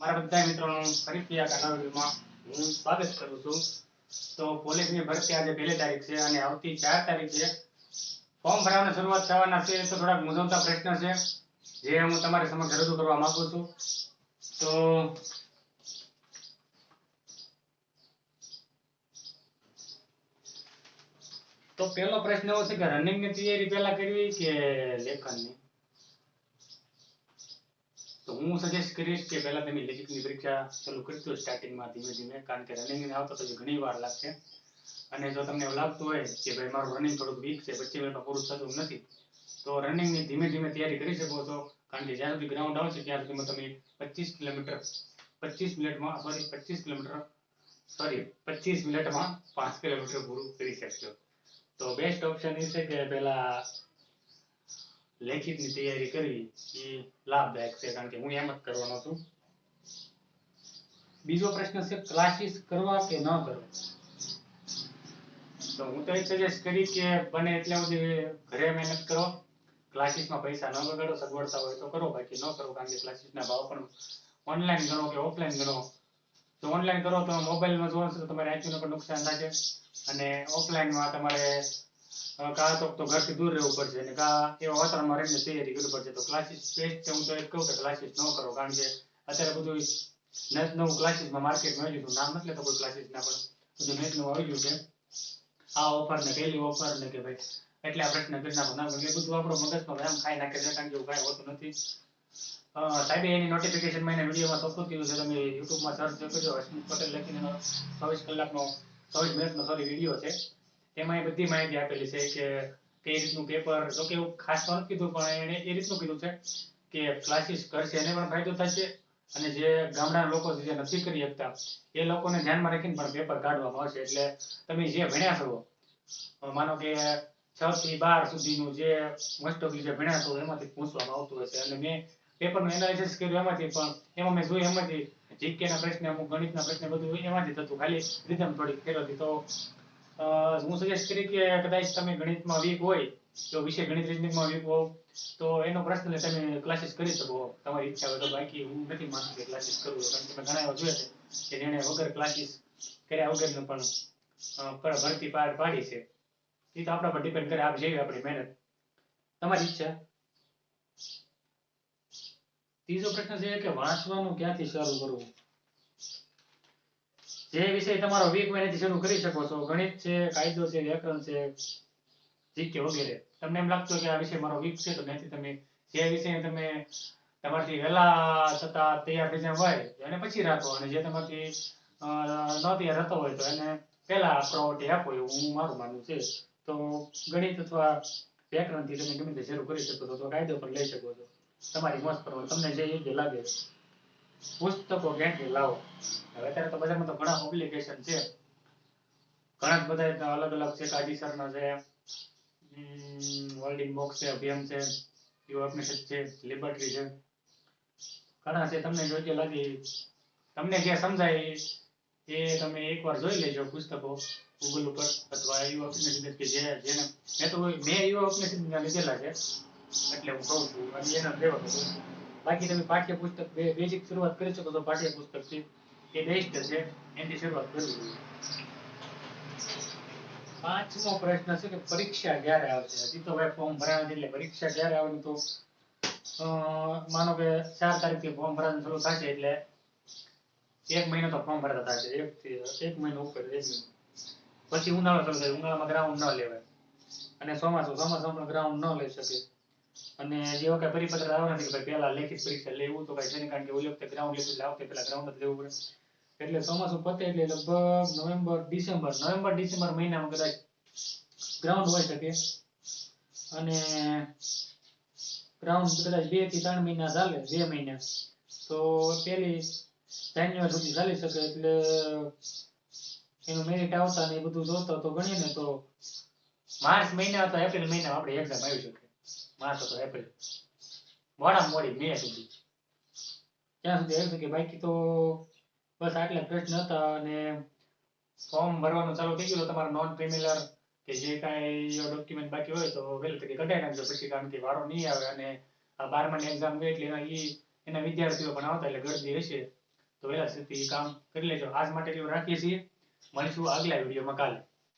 મારા બધા મિત્રોનું ફરીથી આ નવા હું સ્વાગત કરું છું. તો પોલીસની ભરતી આજે પહેલી તારીખ છે અને આવતી ચાર તારીખે ફોર્મ ભરવાની શરૂઆત થવાના છે તો થોડાક મૂંઝવતા પ્રશ્ન છે, જે હું તમારી સમક્ષ રજૂ કરવા માંગુ છું. તો તો પહેલો પ્રશ્ન એવો છે કે રનિંગની તૈયારી પહેલા કરવી કે લેખનની? હું સજેસ્ટ કરીશ કે પહેલા તમે લેખિતની પરીક્ષા ચાલુ કરજો સ્ટાર્ટિંગમાં ધીમે ધીમે, કારણ કે રનિંગ આવતો પછી ઘણી વાર લાગશે. અને જો તમને એવું લાગતું હોય કે ભાઈ મારું રનિંગ થોડુંક વીક છે પચીસ મિનિટમાં પૂરું થતું નથી, તો રનિંગની ધીમે ધીમે તૈયારી કરી શકો છો. કારણ કે જ્યાં સુધી ગ્રાઉન્ડ આવશે, ત્યાં સુધીમાં તમે પચીસ કિલોમીટર, પચીસ મિનિટમાં સોરી પચીસ કિલોમીટર સોરી પચીસ મિનિટમાં પાંચ કિલોમીટર પૂરું કરી શકશો. તો બેસ્ટ ઓપ્શન એ છે કે પહેલા લેખિતની તૈયારી કરવી એ લાભદાયક છે, કારણ કે હું એમ જ કરવાનો છું. બીજો પ્રશ્ન છે ક્લાસીસ કરવા કે ન કરવા? તો હું તો એ સજેસ્ટ કરી કે બને એટલે સુધી ઘરે મહેનત કરો. ક્લાસીસમાં પૈસા ન બગાડો, સગવડતા હોય તો કરો, બાકી ન કરો, કારણ કે ક્લાસીસના ભાવ પણ ઓનલાઈન ગણો કે ઓફલાઈન ગણો? તો ઓનલાઈન કરો તો મોબાઈલમાં જોવો તો તમારે આંખીનું પણ નુકસાન થશે. અને ઓફલાઈનમાં તમારે કાં તો તો ઘરથી દૂર રહેવું પડશે અને કા એવા વાતાવરણમાં રહીને તૈયારી કરવી પડશે. તો ક્લાસીસ બેસ્ટ હું તો એક કહું કે ક્લાસીસ ન કરો, કારણ કે અત્યારે બધું નેટ નવું ક્લાસીસમાં માર્કેટમાં આવી ગયું નામ એટલે તો કોઈ ક્લાસીસના પણ બધું નેટ નવું આવી ગયું છે. આ ઓફર ને પેલી ઓફર ને કે ભાઈ, એટલે આ પ્રશ્ન કરી નાખો. નામ એટલે બધું આપણો મગજમાં આમ ખાઈ નાખે છે, કારણ કે એવું કાંઈ હોતું નથી. સાહેબ એની નોટિફિકેશનમાં એના વિડીયોમાં સપોર્ટ કર્યું છે. તમે યુટ્યુબમાં સર્ચ કરજો. હસમુખ પટેલ લખીને ચોવીસ કલાકનો, ચોવીસ મિનિટનો સોરી વીડિયો છે. તેમાં એ બધી માહિતી આપેલી છે કે કઈ રીતનું પેપર જો કે ખાસ તો કીધું, પણ એણે એ રીતનું કીધું છે કે ક્લાસીસ કરશે, એને પણ ફાયદો થશે અને જે ગામડાના લોકો છે જે નથી કરી શકતા, એ લોકોને ધ્યાનમાં રાખીને પણ પેપર કાઢવામાં આવશે. એટલે તમે જે ભણ્યા છો, માનો કે છ થી બાર સુધીનું જે મોસ્ટ ઓફ જે ભણ્યા છો, એમાંથી પૂછવામાં આવતું હશે. અને મેં પેપરનું એનાલિસિસ કર્યું એમાંથી, પણ એમાં મેં જોયું એમાંથી જીકેના પ્રશ્ન, અમુક ગણિતના પ્રશ્ન બધું એમાંથી થતું. ખાલી રીધમ થોડીક ફેરવતી. તો હું સજેસ્ટ કરી કે કદાચ તમે ગણિતમાં વીક હોય, જો વિષય ગણિત રીઝનિંગમાં વીક હોવ, તો એનો પ્રશ્ન તમે ક્લાસીસ કરી શકો. તમારી ઈચ્છા હોય તો બાકી હું નથી માનતો કે ક્લાસીસ કરવું કારણ કે મેં ઘણા એવા જોયા છે કે જેણે વગર ક્લાસીસ કર્યા વગરનું પણ ભરતી પાર પાડી છે. એ તો આપણા પર ડિપેન્ડ કરે, આપ જેવી આપણી મહેનત. તમારી ઈચ્છા? ત્રીજો પ્રશ્ન છે કે વાંચવાનું ક્યાંથી શરૂ કરવું? જે વિષય તમારો વીક હોય એનાથી શરૂ કરી શકો છો, ગણિત છે, કાયદો છે, વ્યાકરણ છે, જીકે વગેરે. તમને એમ લાગતું કે આ વિષય મારો વીક છે, તો ત્યાંથી તમે જે વિષય તમે તમારથી વહેલા થતા તૈયાર થઈ જાય હોય, એને પછી રાખો. અને જે તમારથી ન તૈયાર થતો હોય, તો એને પહેલા પ્રાયોરિટી આપો એવું હું મારું માનવું છે. તો ગણિત અથવા વ્યાકરણથી તમે ગમે તે શરૂ કરી શકો છો તો કાયદો પણ લઈ શકો છો. તમારી મત પ્રમાણે તમને જે યોગ્ય લાગે પુસ્તકો ક્યાંથી લાવો. હવે અત્યારે તો બજારમાં તો ઘણા ઓબ્લિગેશન છે. ઘણા બધા અલગ અલગ છે. કાજી સરના છે. વર્લ્ડ ઇનબોક્સ છે, અભિયાન છે યુ ઉપનિષદ છે. લિબર્ટી છે. ઘણા છે. તમને યોગ્ય લાગે, તમને જે સમજાય એ તમે એકવાર જોઈ લેજો પુસ્તકો ગૂગલ ઉપર અથવા યુવા ઉપનિષદ કે જે, જેને, મેં તો મેં યુવા ઉપનિષદ લીધેલા છે. એટલે હું કહું છું, અને એના લેવા કરું બાકી તમે પાઠ્યપુસ્તક બેઝિક શરૂઆત કરી શકો છો. છે એ બેસ્ટ છે, એની શરૂઆત કરવી પાંચમો પ્રશ્ન છે કે પરીક્ષા ક્યારે આવશે? હજી તો ભાઈ ફોર્મ ભરાયા એટલે પરીક્ષા ક્યારે આવવાની તો માનો કે ચાર તારીખથી ફોર્મ ભરવાનું શરૂ થશે એટલે એક મહિનો તો ફોર્મ ભરતા થશે. એક થી, એક મહિનો ઉપર, એક મહિનો. પછી ઉનાળો શરૂ થાય. ઉનાળામાં ગ્રાઉન્ડ ન લેવાય. અને ચોમાસું, ચોમાસામાં ગ્રાઉન્ડ ન લઈ શકે. અને જે વખતે પરિપત્ર આવે નથી કે પહેલા લેખિત પરીક્ષા લેવું તો કઈ છે કારણ કે ઓલી વખતે ગ્રાઉન્ડ લીધું એટલે પેલા ગ્રાઉન્ડ જ લેવું પડે. એટલે ચોમાસું પતે એટલે લગભગ નવેમ્બર, ડિસેમ્બર નવેમ્બર, ડિસેમ્બર મહિનામાં કદાચ ગ્રાઉન્ડ હોય શકે. અને ગ્રાઉન્ડ કદાચ બેથી ત્રણ મહિના ચાલે, બે મહિના. તો પેલી જાન્યુઆરી સુધી ચાલી શકે એટલે એનું મેરિટ આવતા ને એ બધું જોતા તો ગણીએ ને તો માર્ચ મહિના અથવા એપ્રિલ મહિના આપણે એક્ઝામ આવી શકે. માર્ચ અથવા એપ્રિલ મોડા મોડી મે સુધી ત્યાં સુધી એમ કે બાકી તો બસ આટલા પ્રશ્ન હતા અને ફોર્મ ભરવાનું ચાલુ થઈ ગયું તો તમારા નોન ક્રિમિનલ કે જે કાંઈ ડોક્યુમેન્ટ બાકી હોય તો વહેલું તકે કઢાઈ નાખજો. પછી કારણ કે વારો નહીં આવે અને આ બારમાની એક્ઝામ ગઈ એટલે એના ઈ, એના વિદ્યાર્થીઓ પણ આવતા એટલે ગળદી હશે તો વહેલા સુધી કામ કરી લેજો. આજ માટે રાખીએ છીએ. મળીશું આગલા વિડીયોમાં કાલે.